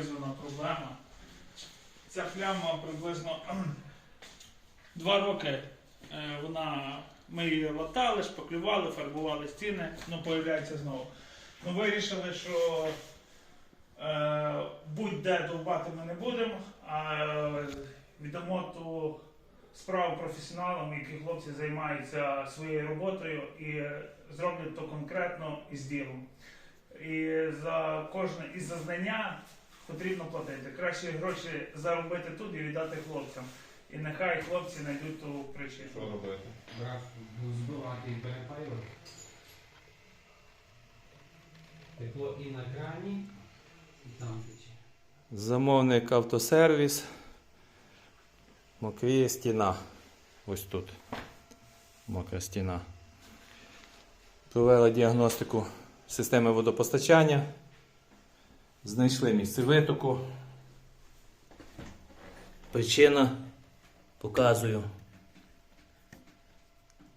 Ось вона проблема. Ця пляма приблизно 2 роки е, вона, ми її латали, шпаклювали, фарбували стіни, ну появляється знову. Ми вирішили, що е, будь-де довбати ми не будемо, а е, віддамо ту справу професіоналам, які хлопці займаються своєю роботою і зроблять то конкретно і з ділом. І за кожне і за знання потрібно платити. Краще гроші заробити тут і віддати хлопцям. І нехай хлопці знайдуть ту причину. Що робити? Брат збивати і перепаювати. Тепло і на крані, і там тече. Замовник автосервіс. Мокріє стіна. Ось тут. Мокра стіна. Провели діагностику системи водопостачання. Знайшли місце витоку. Причина показую.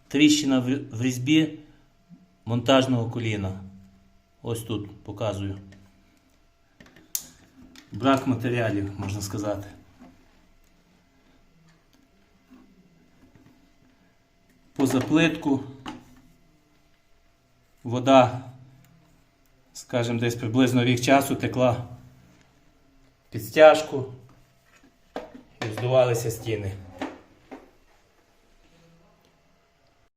Тріщина в різьбі монтажного коліна. Ось тут показую. Брак матеріалів, можна сказати. Поза плитку. Вода, скажімо, десь приблизно рік часу текла під стяжку і здувалися стіни.